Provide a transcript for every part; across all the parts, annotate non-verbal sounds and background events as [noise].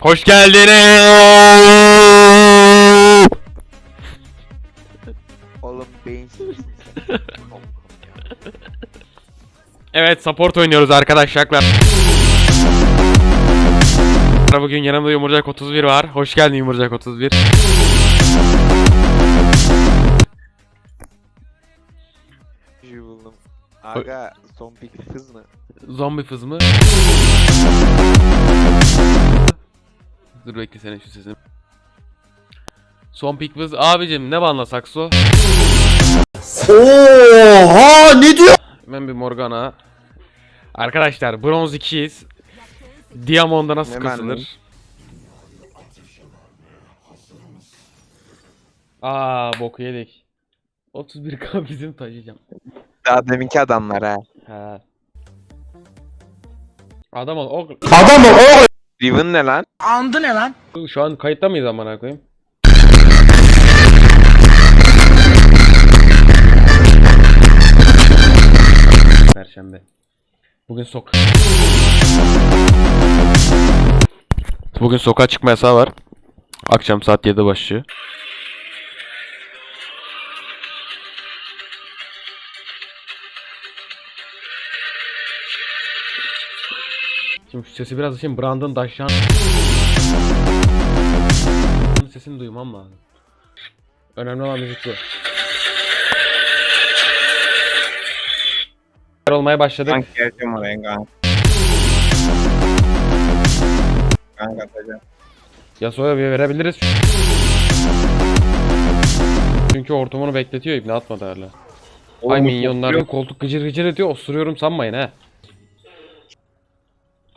Hoş geldiniz. Oğlum beyinsiz misin sen? Evet support oynuyoruz arkadaşlar. Bugün yanımda Yumurcak 31 var. Hoş geldin Yumurcak 31. Bir şey buldum. Aga pik kız mı? Zombi fız mı? Dur bekle senin şu sesini. Son pik fız. Abicim ne banla sakso? Oha ne diyor? Hemen bir Morgana. Arkadaşlar bronz 2'yiz. Diamond'a nasıl Hemen kasılır? mi? Aa boku yedik. 31k [laughs] bizim taşıyacağım. Daha deminki adamlar ha. He. Adam ol. O, Adam ol oğlum. Riven ne lan? şu an kayıtta mıyız amına koyayım? Perşembe. Bugün sok. Bugün sokağa çıkma yasağı var. Akşam saat 7'de başlıyor. Şu sesi biraz açayım. Brandon Daşan. Sesini duymam lazım. Önemli olan müzik bu. olmaya başladık. Kanka geleceğim oraya kanka. Kanka atacağım. Yasuo'ya bir verebiliriz. Çünkü ortamını bekletiyor İbni atmadı hala. Ay minyonlar koltuk gıcır gıcır ediyor osuruyorum sanmayın he.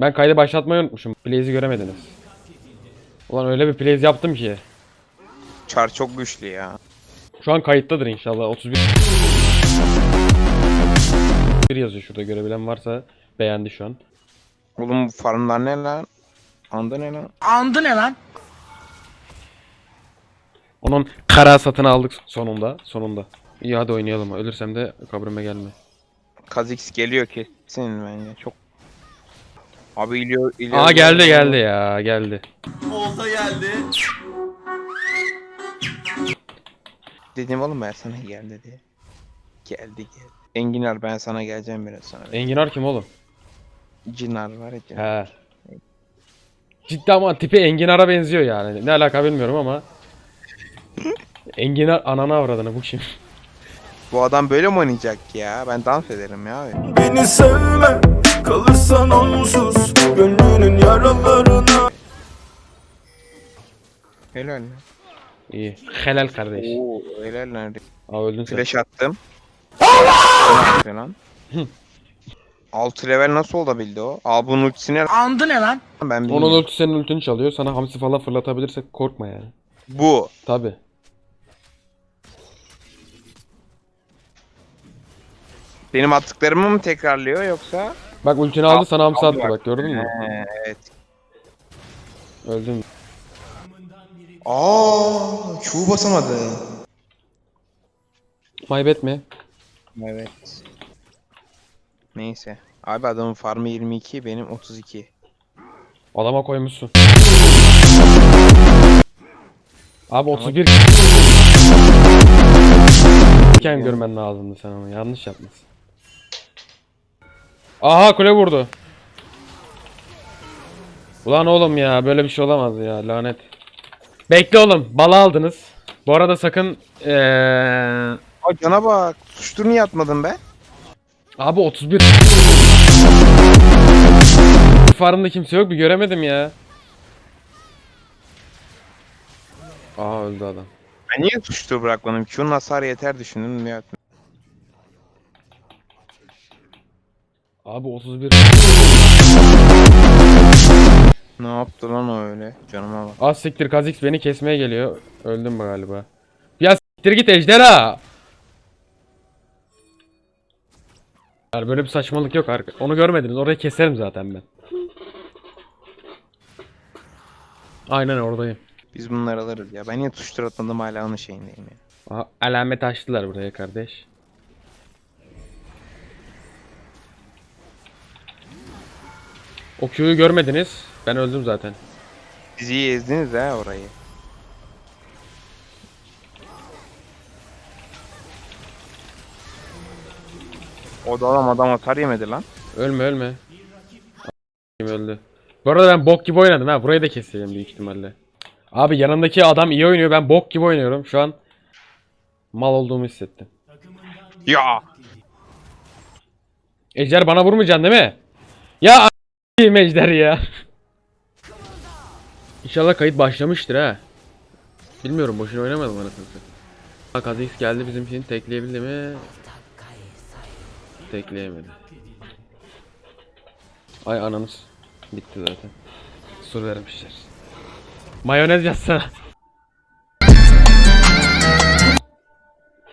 Ben kaydı başlatmayı unutmuşum. Plays'i göremediniz. Ulan öyle bir plays yaptım ki. Çar çok güçlü ya. Şu an kayıttadır inşallah 31. Bir yazıyor şurada görebilen varsa beğendi şu an. Oğlum bu farmlar ne lan? Anda ne lan? Onun kara satını aldık sonunda. Sonunda. İyi hadi oynayalım. Ölürsem de kabrime gelme. Kha'Zix geliyor kesin bence çok. Abi iliyor iliyor. Aa geldi geldi ya geldi. Olta geldi. Dedim oğlum ben sana gel dedi. Geldi geldi. Enginar ben sana geleceğim biraz sonra. Enginar kim oğlum? Cinar var ya Cinar. He. Ciddi ama tipi Enginar'a benziyor yani. Ne alaka bilmiyorum ama. [laughs] Enginar anana avradını bu kim? Bu adam böyle mi oynayacak ya? Ben dans ederim ya abi. Beni sevme kalırsan onsuz Gönlünün yaralarına Helal. İyi. Helal kardeş. Oo helal lan. Aa öldün sen. Flash attım. Ne yapıyor lan? 6 level nasıl olabildi o? Aa bunun ultisini Andı ne lan? ben Onun bilmiyorum. ulti senin ultini çalıyor. Sana hamsi falan fırlatabilirsek korkma yani. Bu. Tabi. Benim attıklarımı mı tekrarlıyor yoksa? Bak ultini aldı sana hamsi aldı attı bak. bak gördün mü? He, evet. Öldün. Aa, Q basamadı. Maybet mi? Evet. Neyse. Abi adamın farmı 22, benim 32. Adama koymuşsun. Abi 31 iken görmen lazımdı sen onu. Yanlış yapmışsın. Aha kule vurdu. Ulan oğlum ya böyle bir şey olamaz ya lanet. Bekle oğlum bala aldınız. Bu arada sakın eee Aa cana bak. Suçlu niye atmadın be? Abi 31 Farmda kimse yok bir göremedim ya. Aa öldü adam. Ben niye suçlu bırakmadım? Q'nun hasarı yeter düşündüm ya. Abi 31 Ne yaptı lan o öyle? Canıma bak. Az siktir Kazix beni kesmeye geliyor. Öldüm mü galiba? Ya siktir git ejderha. Yani böyle bir saçmalık yok arka. Onu görmediniz. Orayı keserim zaten ben. Aynen oradayım. Biz bunları alırız ya. Ben niye tuştur atmadım hala onun şeyindeyim ya. Aha, alamet açtılar buraya kardeş. O Q'yu görmediniz. Ben öldüm zaten. Siz iyi ezdiniz ha orayı. O da adam adam atar yemedi lan. Ölme ölme. Kim öldü. Bu arada ben bok gibi oynadım ha. Burayı da keseceğim büyük ihtimalle. Abi yanındaki adam iyi oynuyor. Ben bok gibi oynuyorum. Şu an mal olduğumu hissettim. Ya. Ejder bana vurmayacaksın değil mi? Ya a**ayım Ejder ya. İnşallah kayıt başlamıştır ha. Bilmiyorum boşuna oynamadım anasını satayım. Bak Aziz geldi bizim için tekleyebildi mi? Tekleyemedi. Ay ananız. Bitti zaten. Sur vermişler. Mayonez yazsana.